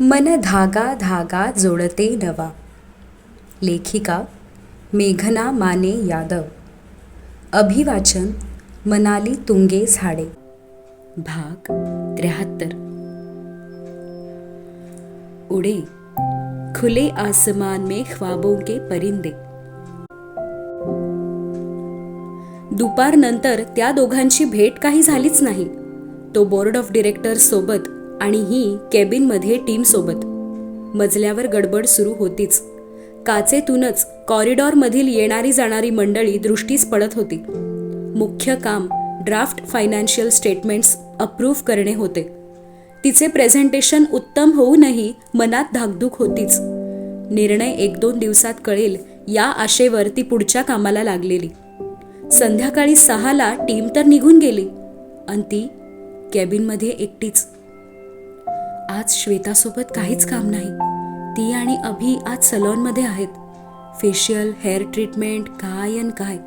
मन धागा धागा जोडते नवा. लेखिका मेघना माने यादव. अभिवाचन मनाली तुंगे झाडे. भाग त्र्याहत्तर. उडे खुले आसमान में ख्वाबों के परिंदे. दुपारनंतर त्या दोघांची भेट काही झालीच नाही. तो बोर्ड ऑफ डिरेक्टर्स सोबत आणि ही केबिनमध्ये टीमसोबत मजल्यावर गडबड सुरू होतीच. काचेतूनच कॉरिडॉरमधील येणारी जाणारी मंडळी दृष्टीस पडत होती. मुख्य काम ड्राफ्ट फायनान्शियल स्टेटमेंट्स अप्रूव्ह करणे होते. तिचे प्रेझेंटेशन उत्तम होऊनही मनात धाकधूक होतीच. निर्णय एक दोन दिवसात कळेल या आशेवर ती पुढच्या कामाला लागलेली. संध्याकाळी सहाला टीम तर निघून गेली. आणि ती कॅबिनमध्ये एकटीच. आज श्वेतासोबत काहीच काम नाही. ती आणि अभि आज सलॉनमध्ये आहेत. फेशियल हेअर ट्रीटमेंट काय अन काय.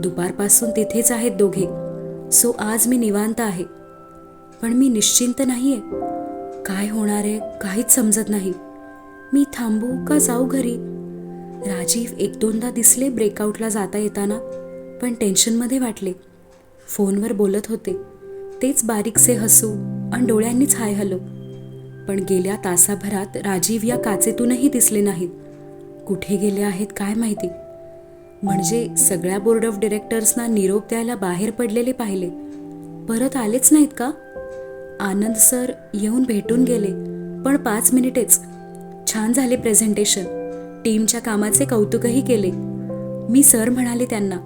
दुपारपासून तिथेच आहेत दोघे. सो आज मी निवांत आहे. पण मी निश्चिंत नाही आहे काय होणार आहे काहीच समजत नाही. मी थांबू का जाऊ घरी? राजीव एक दोनदा दिसले ब्रेकआउटला जाता येताना पण टेन्शनमध्ये वाटले. फोनवर बोलत होते. तेच बारीकसे हसू आणि डोळ्यांनीच हाय हलो पण गेल्या तासाभरात राजीव या काचेतूनही दिसले नाहीत. कुठे गेले आहेत काय माहिती? म्हणजे सगळ्या बोर्ड ऑफ डिरेक्टर्सना निरोप द्यायला बाहेर पडलेले पाहिले. परत आलेच नाहीत का? आनंद सर येऊन भेटून गेले. पण पाच मिनिटेच. छान झाले प्रेझेंटेशन. टीमच्या कामाचे कौतुकही केले. मी सर म्हणाले त्यांना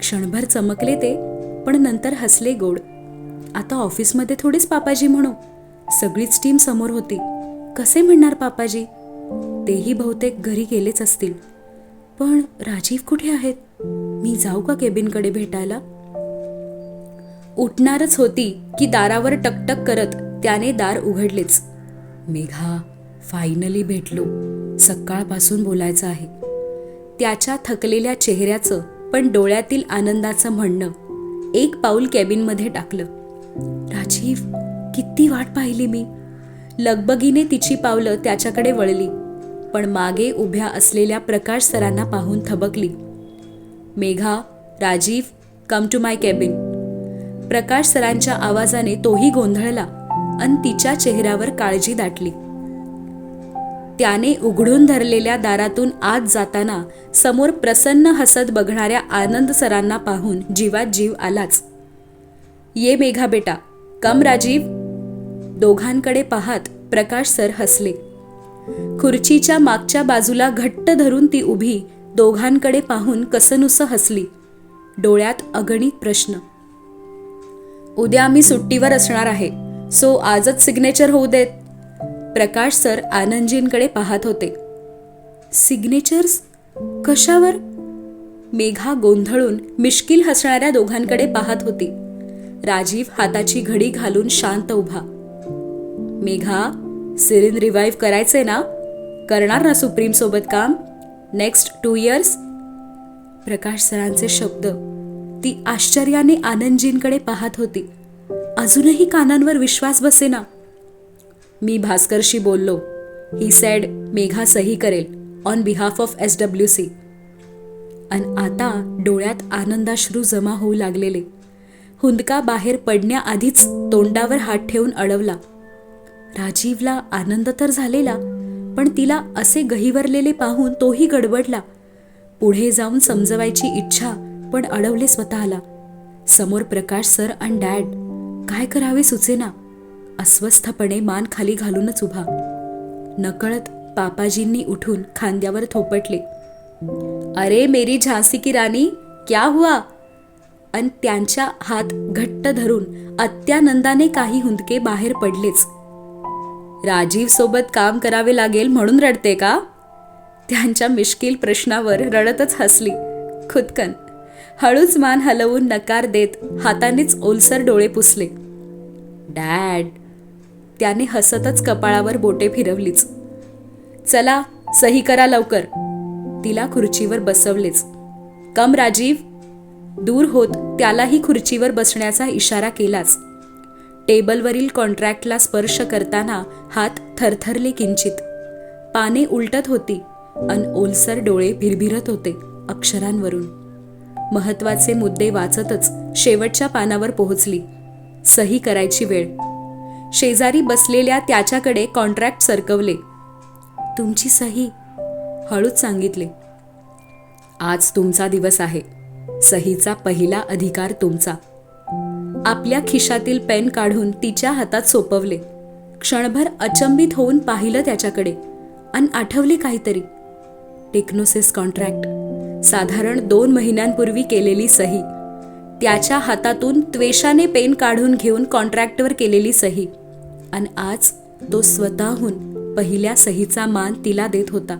क्षणभर चमकले ते पण नंतर हसले गोड. आता ऑफिसमध्ये थोडीच पापाजी म्हणू. सगळीच टीम समोर होती. कसे म्हणणार पापाजी? तेही बहुतेक घरी गेलेच असतील. पण राजीव कुठे आहेत? मी जाऊ का केबिनकडे भेटायला? उठणारच होती की दारावर टकटक करत त्याने दार उघडलेच. मेघा फायनली भेटलो. सकाळपासून बोलायचं आहे. त्याच्या थकलेल्या चेहऱ्याचं पण डोळ्यातील आनंदाचं म्हणणं एक पाऊल कॅबिनमध्ये टाकलं. राजीव किती वाट पाहिली मी. लगबगीने तिची पावलं त्याच्याकडे वळली पण मागे उभ्या असलेल्या प्रकाश सरांना पाहून थबकली. Megha Rajiv come to my cabin Prakash सरांच्या आवाजाने तोही गोंधळला आणि तिच्या चेहऱ्यावर काळजी दाटली. त्याने उघडून धरलेल्या दारातून आत जाताना समोर प्रसन्न हसत बघणाऱ्या आनंद सरांना पाहून जीवात जीव आलाच. ये मेघा बेटा कम राजीव. दोघांकडे पाहात प्रकाश सर हसले. खुर्चीच्या मागच्या बाजूला घट्ट धरून ती उभी दोघांकडे पाहून कसनुस हसली. डोळ्यात अगणित प्रश्न. उद्या आम्ही सुट्टीवर असणार आहे सो आजच सिग्नेचर होऊ देत. प्रकाश सर आनंदजींकडे पाहत होते. सिग्नेचर्स कशावर? मेघा गोंधळून मिश्किल हसणाऱ्या दोघांकडे पाहत होती. राजीव हाताची घडी घालून शांत उभा. मेघा सिरिन रिवाईव्ह करायचे ना? करणार ना सुप्रीम सोबत काम? नेक्स्ट टू इयर्स प्रकाश सरांचे शब्द. ती आश्चर्याने आनंदजींकडे पाहत होती. अजूनही कानांवर विश्वास बसेना. मी भास्करशी बोललो. ही सॅड मेघा सही करेल on behalf of S W C आणि आता डोळ्यात आनंदाश्रू जमा होऊ लागलेले. हुंदका बाहेर पडण्याआधीच तोंडावर हात ठेवून अडवला. राजीवला आनंद तर झालेला पण तिला असे गहिवरलेले पाहून तोही गडबडला. पुढे जाऊन समजवायची इच्छा पण अडवले स्वतःला. समोर प्रकाश सर आणि डॅड. काय करावे सुचेना? अस्वस्थपणे मान खाली घालूनच उभा. नकळत पापाजींनी उठून खांद्यावर थोपटले. अरे मेरी झासी की राणी क्या हुआ? अन त्यांच्या हात घट्ट धरून अत्यानंदाने काही हुंदके बाहेर पडलेच. राजीव सोबत काम करावे लागेल म्हणून रडते का? त्यांच्या मिश्किल प्रश्नावर रडतच हसली. खुदकन. हळूच मान हलवून नकार देत हातानेच ओलसर डोळे पुसले. डॅड. त्याने हसतच कपाळावर बोटे फिरवलीच. चला सही करा लवकर. तिला खुर्चीवर बसवलेच. कम राजीव. दूर होत त्यालाही खुर्चीवर बसण्याचा इशारा केलाच. टेबलवरील कॉन्ट्रॅक्टला स्पर्श करताना हात थरथरले किंचित. पाने उलटत होती. अन ओलसर डोळे भिरभिरत होते अक्षरांवरून. महत्त्वाचे मुद्दे वाचतच शेवटच्या पानावर पोहोचली. सही करायची वेळ. शेजारी बसलेल्या त्याच्याकडे कॉन्ट्रॅक्ट सरकवले. तुमची सही हळूच सांगितले. आज तुमचा दिवस आहे. सहीचा पहिला अधिकार तुमचा. आपल्या खिशातील पेन काढून तिच्या हातात सोपवले. क्षणभर अचंबित होऊन पाहिलं त्याच्याकडे आणि आठवले काहीतरी. Technosys contract. साधारण दोन महिन्यांपूर्वी केलेली सही. त्याच्या हातातून त्वेषाने पेन काढून घेऊन कॉन्ट्रॅक्टवर केलेली सही. आणि आज तो स्वतःहून पहिल्या सहीचा मान तिला देत होता.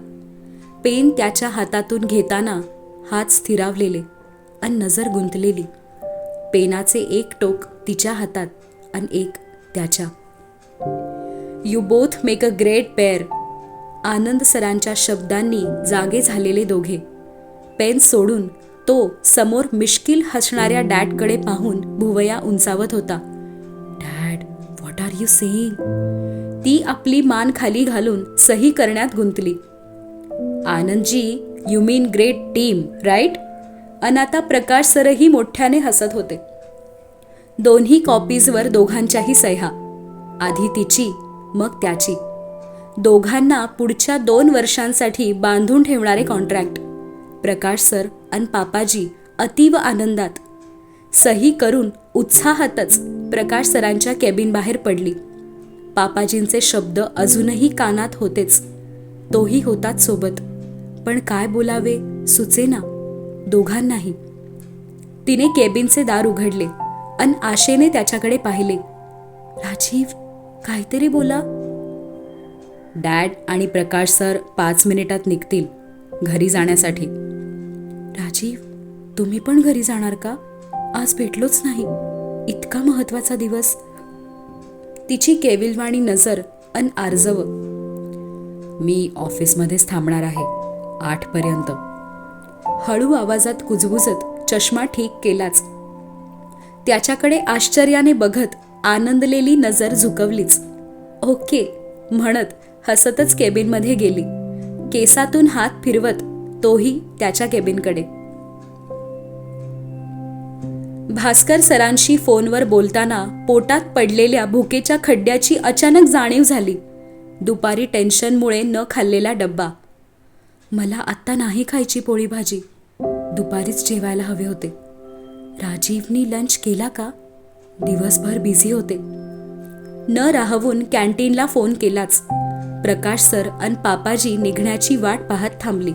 पेन त्याच्या हातातून घेताना हात स्थिरावलेले आणि नजर गुंतलेली. पेनाचे एक टोक तिच्या हातात आणि एक त्याच्या. You both make a great pair Anand सरांच्या शब्दांनी जागे झालेले दोघे. पेन सोडून तो समोर मिश्किल हसणाऱ्या डॅडकडे पाहून भुवया उंचावत होता. Dad what are you saying ती आपली मान खाली घालून सही करण्यात गुंतली. Anandji you mean great team right अन आता प्रकाश सरही मोठ्याने हसत होते. दोन्ही कॉपीजवर दोघांच्याही सह्या. आधी तिची मग त्याची. दोघांना पुढच्या दोन वर्षांसाठी बांधून ठेवणारे कॉन्ट्रॅक्ट प्रकाश सर अन पापाजी अतीव आनंदात. सही करून उत्साहातच प्रकाश सरांच्या केबिन बाहेर पडली. पापाजींचे शब्द अजूनही कानात होतेच. तोही होताच सोबत. पण काय बोलावे सुचेना. दोघांनाही. तिने केबिनचे दार उघडले अन आशेने त्याच्याकडे पाहिले. राजीव काहीतरी बोला. डॅड आणि प्रकाश सर पाच मिनिटात निघतील घरी जाण्यासाठी. राजीव तुम्ही पण घरी जाणार का? आज भेटलोच नाही. इतका महत्त्वाचा दिवस. तिची केविलवाणी नजर अन आर्जव. मी ऑफिसमध्येच थांबणार आहे आठपर्यंत. हळू आवाजात कुजबुजत चष्मा ठीक केलाच. त्याच्याकडे आश्चर्याने बघत आनंदलेली नजर झुकवलीच. ओके म्हणत हसतच केबिनमध्ये गेली. केसातून हात फिरवत तोही त्याच्या केबिनकडे. भास्कर सरांशी फोनवर बोलताना पोटात पडलेल्या भुकेच्या खड्ड्याची अचानक जाणीव झाली. दुपारी टेन्शनमुळे न खाल्लेला डब्बा. मला आत्ता नाही खायची पोळी भाजी दुपारीच जेवायला हवे होते. राजीवनी लंच केला का? दिवसभर बिझी होते. न राहवून कॅन्टीनला फोन केलाच. प्रकाश सर आणि पापाजी निघण्याची वाट पाहत थांबली.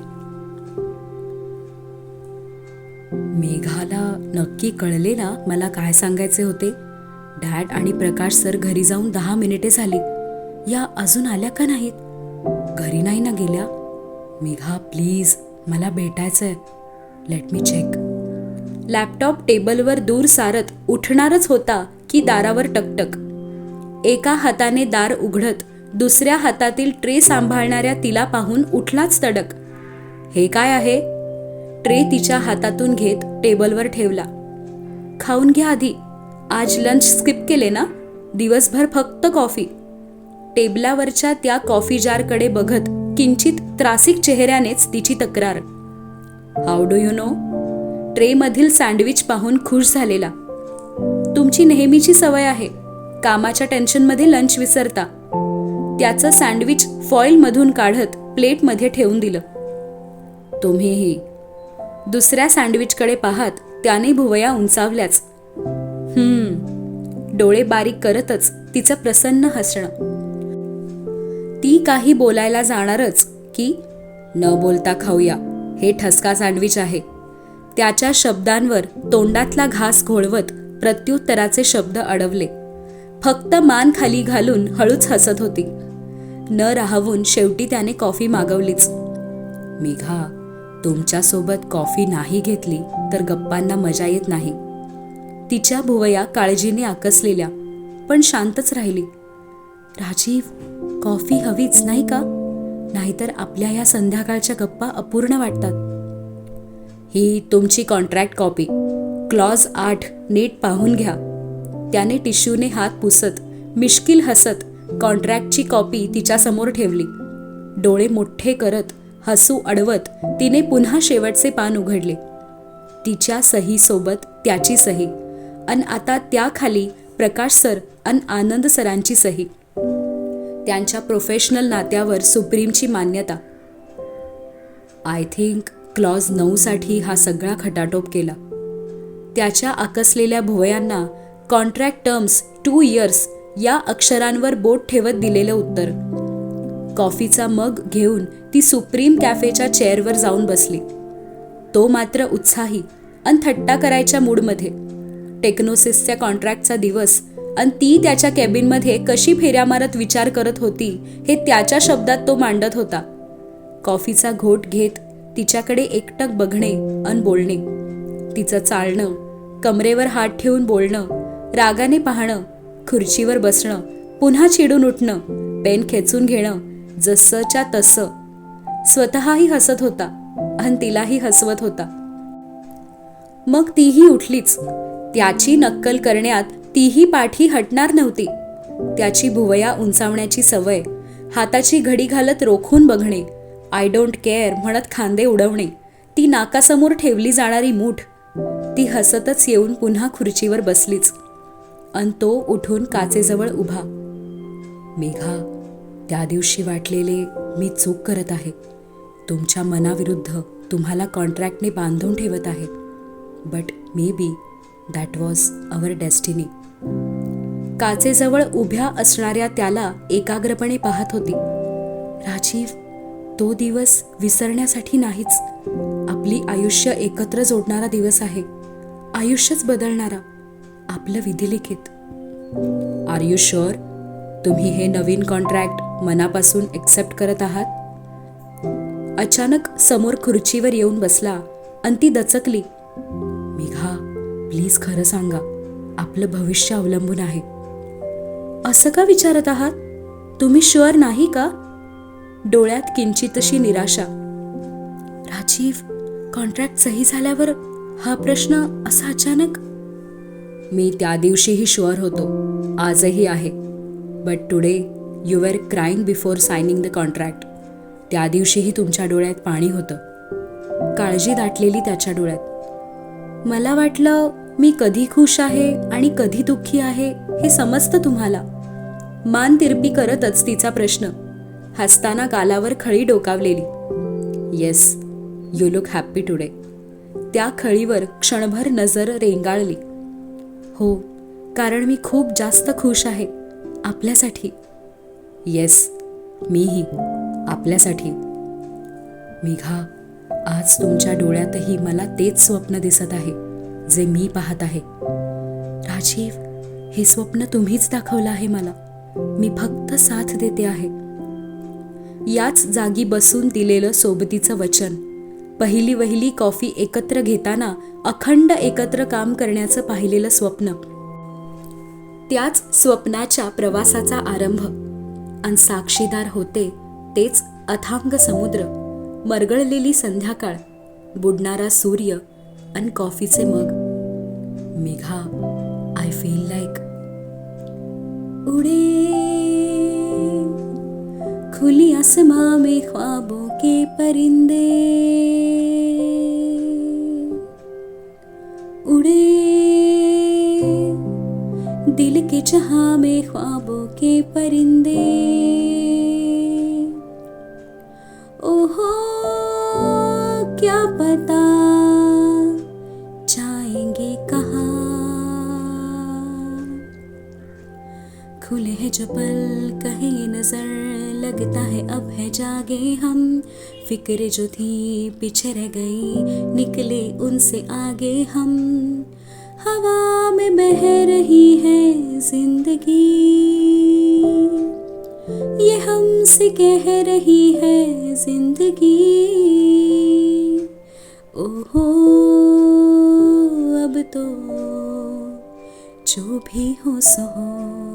मेघाला नक्की कळले ना मला काय सांगायचे होते? डॅड आणि प्रकाश सर घरी जाऊन दहा मिनिटे झाली. या अजून आल्या का नाहीत? घरी नाही ना गेल्या? मेघा प्लीज मला भेटायचंय. लेट मी चेक लॅपटॉप टेबलवर दूर सारत उठणारच होता की दारावर टकटक. एका हाताने दार उघडत दुसऱ्या हातातील ट्रे सांभाळणाऱ्या तिला पाहून उठलाच तडक. हे काय आहे? ट्रे तिच्या हातातून घेत टेबलवर ठेवला. खाऊन घ्या आधी. आज लंच स्किप केले ना? दिवसभर फक्त कॉफी टेबलावरच्या त्या कॉफी जारकडे बघत किंचित त्रासिक चेहऱ्यानेच तिची तक्रार. हाऊ डू यू नो ट्रेमधील सँडविच पाहून खुश झालेला. तुमची नेहमीची सवय आहे. कामाच्या टेन्शनमध्ये लंच विसरता. त्याचं सँडविच फॉईलमधून काढत प्लेटमध्ये ठेवून दिलं. तुम्हीही. दुसऱ्या सँडविचकडे पाहत त्याने भुवया उंचावल्याच. हम्म. डोळे बारीक करतच तिचं प्रसन्न हसणं. ती काही बोलायला जाणारच की न बोलता खाऊया. हे ठसका सँडविच आहे. त्याच्या शब्दांवर तोंडातला घास घोळवत प्रत्युत्तराचे शब्द अडवले. फक्त मान खाली घालून हळूच हसत होती. न राहवून शेवटी त्याने कॉफी मागवलीच. मेघा तुमच्यासोबत कॉफी नाही घेतली तर गप्पांना मजा येत नाही. तिच्या भुवया काळजीने आकसलेल्या पण शांतच राहिली. राजीव कॉफी हवीच नाही का? नाहीतर आपल्या या संध्याकाळच्या गप्पा अपूर्ण वाटतात. ही तुमची कॉन्ट्रॅक्ट कॉपी क्लॉज आठ नीट पाहून घ्या. त्याने टिश्यूने हात पुसत मिश्किल हसत कॉन्ट्रॅक्टची कॉपी तिच्यासमोर ठेवली. डोळे मोठे करत हसू अडवत तिने पुन्हा शेवटचे पान उघडले. तिच्या सहीसोबत त्याची सही. अन आता त्याखाली प्रकाश सर अन आनंद सरांची सही. त्यांच्या प्रोफेशनल नात्यावर सुप्रीमची मान्यता. आय थिंक क्लॉज नऊसाठी हा सगळा खटाटोप केला. त्याच्या आकसलेल्या भुवयांना कॉन्ट्रॅक्ट टर्म्स टू इयर्स या अक्षरांवर बोट ठेवत दिलेलं उत्तर. कॉफीचा मग घेऊन ती सुप्रीम कॅफेच्या चेअरवर जाऊन बसली. तो मात्र उत्साही अन थट्टा करायच्या मूडमध्ये टेक्नोसिसच्या कॉन्ट्रॅक्टचा दिवस अन ती त्याच्या कॅबिनमध्ये कशी फेऱ्या मारत विचार करत होती हे त्याच्या शब्दात तो मांडत होता. कॉफीचा घोट घेत तिच्याकडे एकटक बघणे अन बोलणे. तिचं चालणं कमरेवर हात ठेवून बोलणं रागाने पाहणं खुर्चीवर बसणं पुन्हा चिडून उठणं पेन खेचून घेणं जसंच्या तसं. स्वतःही हसत होता आणि तिलाही हसवत होता. मग तीही उठलीच. त्याची नक्कल करण्यात तीही पाठी हटणार नव्हती. त्याची भुवया उंचावण्याची सवय हाताची घडी घालत रोखून बघणे आय डोंट केअर म्हणत खांदे उडवणे ती नाकासमोर ठेवली जाणारी मूठ ती हसतच येऊन पुन्हा खुर्चीवर बसलीच. अन तो उठून काचेजवळ उभा. मेघा त्या दिवशी वाटलेले मी चूक करत आहे. तुमच्या मनाविरुद्ध तुम्हाला कॉन्ट्रॅक्टने बांधून ठेवत आहे. But maybe that was our destiny. काचेजवळ उभ्या असणाऱ्या त्याला एकाग्रपणे पाहत होती. राजीव तो दिवस विसरण्यासाठी नाहीच. आपली आयुष्य एकत्र जोडणारा दिवस आहे. आयुष्यच बदलणारा. आपलं विधिलिखित. आर यू शुअर तुम्ही हे नवीन कॉन्ट्रॅक्ट मनापासून एक्सेप्ट करत आहात? अचानक समोर खुर्चीवर येऊन बसला आणि ती दचकली. मेघा प्लीज खरं सांगा. आपलं भविष्य अवलंबून आहे. असं का विचारत आहात? तुम्ही शुअर नाही का? डोळ्यात किंचितशी निराशा. राजीव कॉन्ट्रॅक्ट सही झाल्यावर हा प्रश्न असा अचानक? मी त्या दिवशीही शुअर होतो. आजही आहे. But today you were crying before signing the contract त्या दिवशीही तुमच्या डोळ्यात पाणी होतं. काळजी दाटलेली त्याच्या डोळ्यात. मला वाटलं मी कधी खुश आहे आणि कधी दुःखी आहे हे समजतं तुम्हाला. मान तिरपी करतच तिचा प्रश्न. हसताना गालावर खळी डोकावलेली. Yes you look happy today त्या खळीवर क्षणभर नजर रेंगाळली. हो कारण मी खूप जास्त खुश आहे आपल्यासाठी. येस मीही आपल्यासाठी. मेघा आज तुमच्या डोळ्यातही मला तेच स्वप्न दिसत आहे जे मी पाहत आहे. राजीव हे स्वप्न तुम्हीच दाखवलं आहे मला. मी फक्त साथ देते आहे. याच जागी बसून दिलेलं सोबतीचं वचन. पहिली वहिली कॉफी एकत्र घेताना अखंड एकत्र काम करण्याचं पाहिलेलं स्वप्न. त्याच स्वप्नाच्या प्रवासाचा आरंभ. अन साक्षीदार होते तेच अथांग समुद्र. मरगळलेली संध्याकाळ. बुडणारा सूर्य अन कॉफीचे mug. Megha I feel like उडे। खुली आसमां में ख्वाबों के परिंदे। उड़े। दिल के जहाँ में ख्वाबों के परिंदे। ओहो, क्या पता जागे हम। फ़िक्र जो थी, पीछे रह गई। निकले उनसे आगे हम। हवा में बह रही है ज़िंदगी। ये हमसे कह रही है ज़िंदगी। ओहो, अब तो जो भी हो सो।